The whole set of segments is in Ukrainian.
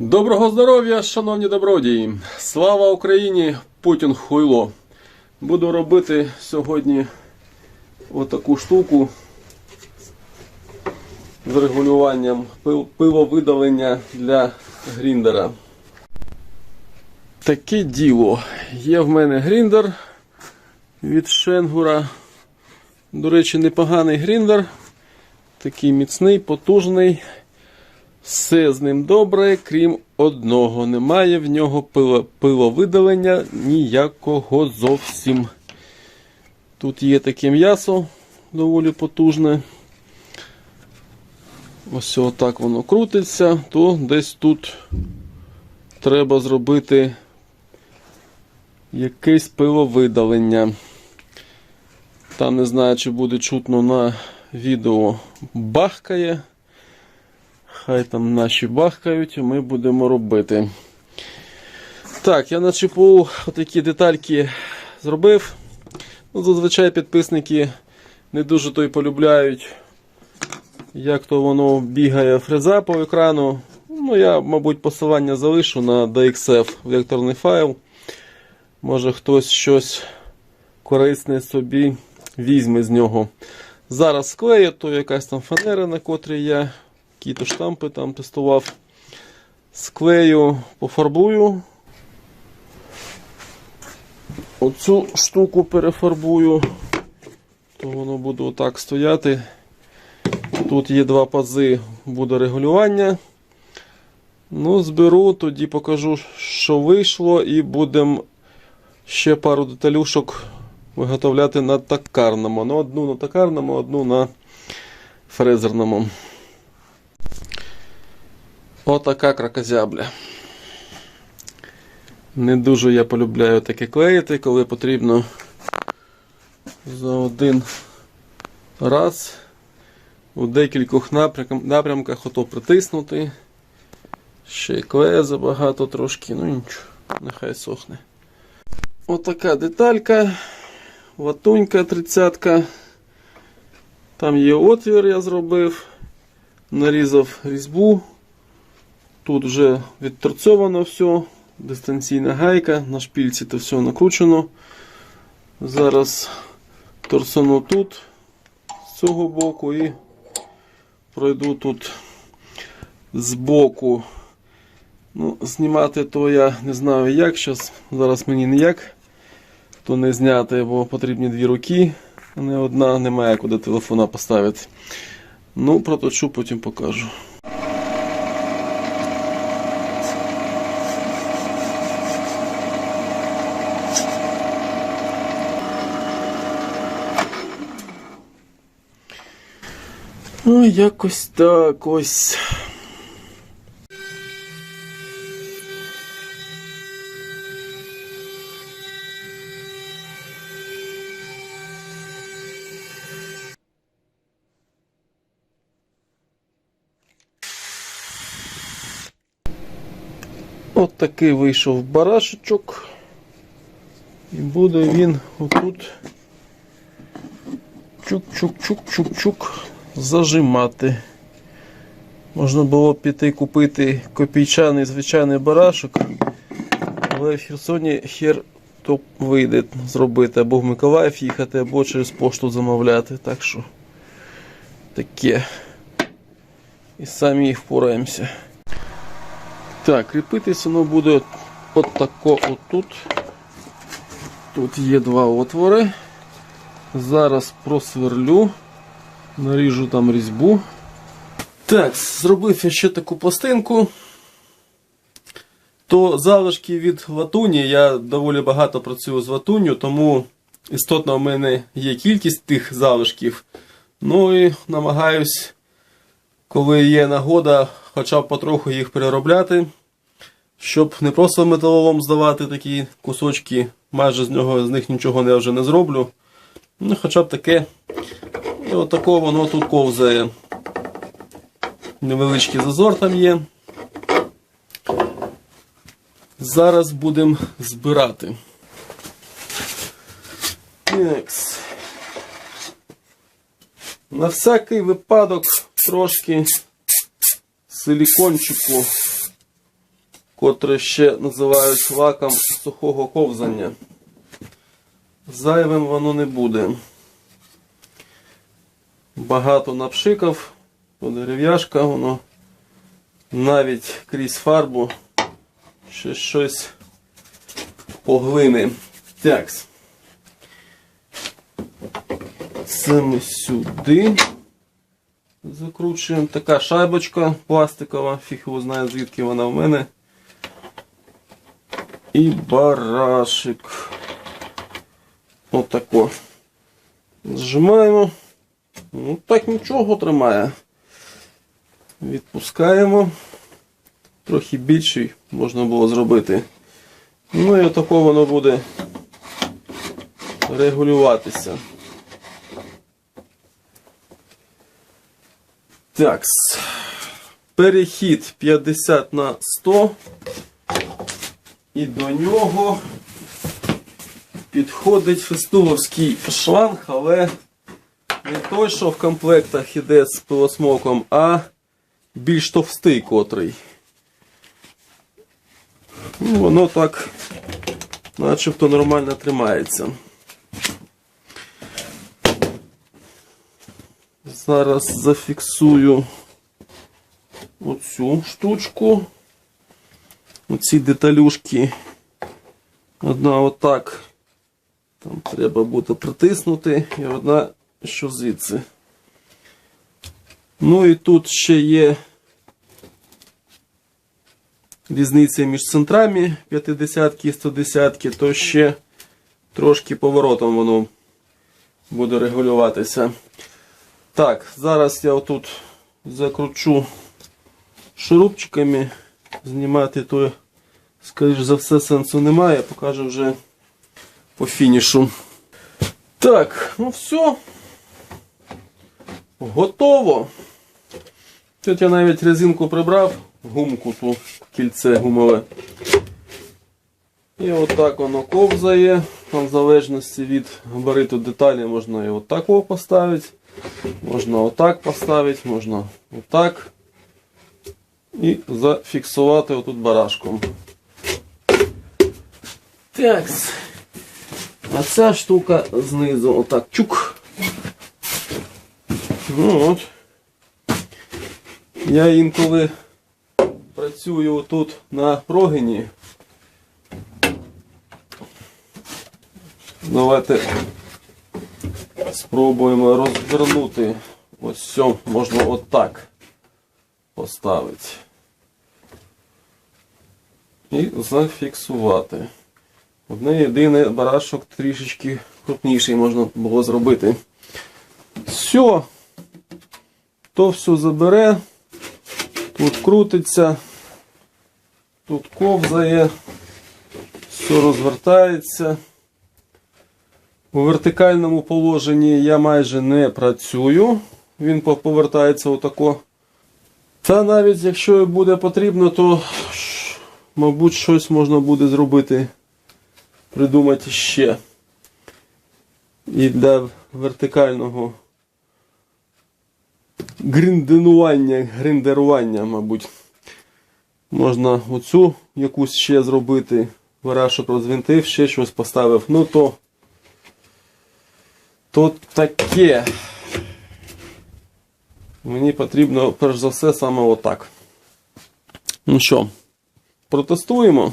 Доброго здоров'я, шановні добродії! Слава Україні! Путін хуйло! Буду робити сьогодні отаку штуку з регулюванням пиловидалення для гріндера. Таке діло. Є в мене гріндер від Шенгура. До речі, непоганий гріндер. Такий міцний, потужний. Все з ним добре, крім одного. Немає в нього пило, пиловидалення ніякого зовсім. Тут є таке м'ясо доволі потужне. Ось отак воно крутиться, то десь тут треба зробити якесь пиловидалення. Та не знаю, чи буде чутно на відео бахкає. Хай там наші бахкають, ми будемо робити. Так, я на чіпу отакі детальки зробив. Ну, зазвичай підписники не дуже то й полюбляють, як то воно бігає фреза по екрану. Ну, я, мабуть, посилання залишу на DXF векторний файл. Може хтось щось корисне собі візьме з нього. Зараз склею, то якась там фанера, на котрій я які-то штампи там тестував. Склею, пофарбую. Оцю штуку перефарбую, то воно буде отак стояти. Тут є два пази, буде регулювання. Ну, зберу, тоді покажу, що вийшло, і будемо ще пару деталюшок виготовляти на токарному. Ну, одну на токарному, одну на фрезерному. Отака кракозябля. Не дуже я полюбляю таке клеїти, коли потрібно за один раз у декількох напрямках, ото притиснути. Ще й клея забагато трошки, ну нічого, нехай сохне. Отака деталька, латунька 30. Там є отвір, я зробив, нарізав різьбу. Тут вже відторцьовано все, дистанційна гайка, на шпільці то все накручено. Зараз торсану тут з цього боку і пройду тут з боку. Ну, Знімати то я не знаю як. Щас, зараз мені ніяк то не зняти, бо потрібні дві руки, а не одна, немає куди телефона поставити. Ну, проточу, потім покажу. Ну, якось так ось. От такий вийшов барашечок. І буде він отут чук-чук-чук-чук-чук зажимати. Можна було піти купити копійчаний звичайний барашок, але в Херсоні хер то вийде зробити, або в Миколаїв їхати, або через пошту замовляти. Так що таке. І самі впораємося. Так, кріпитись воно буде от отут. Тут є два отвори. Зараз просверлю, наріжу там різьбу. Так, зробив я ще таку пластинку. То залишки від латуні, я доволі багато працюю з латунню, тому істотно в мене є кількість тих залишків. Ну і намагаюсь, коли є нагода, хоча б потроху їх переробляти, щоб не просто металолом здавати такі кусочки, майже з нього з них нічого я вже не зроблю. Ну, хоча б таке. І отако воно тут ковзає. Невеличкий зазор там є. Зараз будемо збирати. Такс. На всякий випадок трошки силікончику котре ще називають лаком сухого ковзання. Зайвим воно не буде. Багато напшикав, то дерев'яшка, воно навіть крізь фарбу ще щось поглине. Такс. Це ми сюди закручуємо. Така шайбочка пластикова, фіг його знає звідки вона в мене. І барашик. Отако. Зжимаємо. Ну так нічого тримає. Відпускаємо. Трохи більший можна було зробити. Ну і отако воно буде регулюватися. Так. Перехід 50 на 100. І до нього підходить фестуловський шланг, але не той, що в комплектах іде з пилосмоком, а більш товстий котрий. Ну, воно так начебто нормально тримається. Зараз зафіксую оцю штучку. Оці деталюшки. Одна отак. Там треба буде притиснути, і одна що звідси. Ну і тут ще є різниця між центрами 50 і 110, то ще трошки поворотом воно буде регулюватися. Так, зараз я отут закручу шурупчиками. Знімати то, скоріш за все, сенсу немає, покажу вже по фінішу. Так, ну все. Готово. Тут я навіть резинку прибрав, гумку ту, кільце гумове. І отак воно ковзає. Там в залежності від габариту деталі можна і отак поставити. Можна отак поставити, можна отак. І зафіксувати отут барашком. Так. А ця штука знизу отак чук. Ну от. Я інколи працюю тут на прогині. Давайте спробуємо розвернути. Ось все можна отак поставити. І зафіксувати. Одне єдине барашок трішечки крупніший можна було зробити. Все. То все забере. Тут крутиться, тут ковзає, все розвертається. У вертикальному положенні я майже не працюю. Він повертається отако. Та навіть якщо буде потрібно, то мабуть щось можна буде зробити, придумати ще. І для вертикального гринденування, гриндерування, мабуть. Можна оцю якусь ще зробити. Варашок розвинтив, ще щось поставив. Ну то. То таке. Мені потрібно перш за все саме отак. Ну що, протестуємо.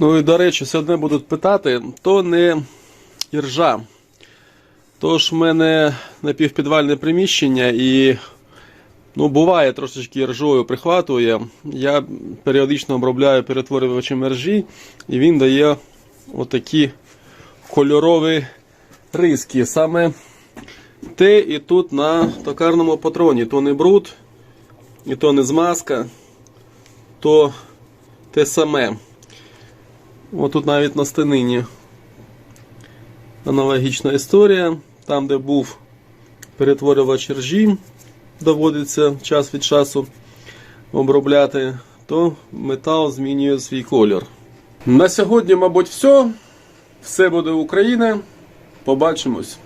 Ну і до речі, сьогодні будуть питати, то не іржа. Тож в мене напівпідвальне приміщення і ну, буває трошечки іржою прихватує. Я періодично обробляю перетворювачем іржі, і він дає отакі кольорові риски. Саме Те і тут на токарному патроні. То не бруд, і то не змазка, то те саме. Отут навіть на стенині аналогічна історія. Там, де був перетворювач ржі, доводиться час від часу обробляти, то метал змінює свій колір. На сьогодні, мабуть, все. Все буде Україна. Побачимось.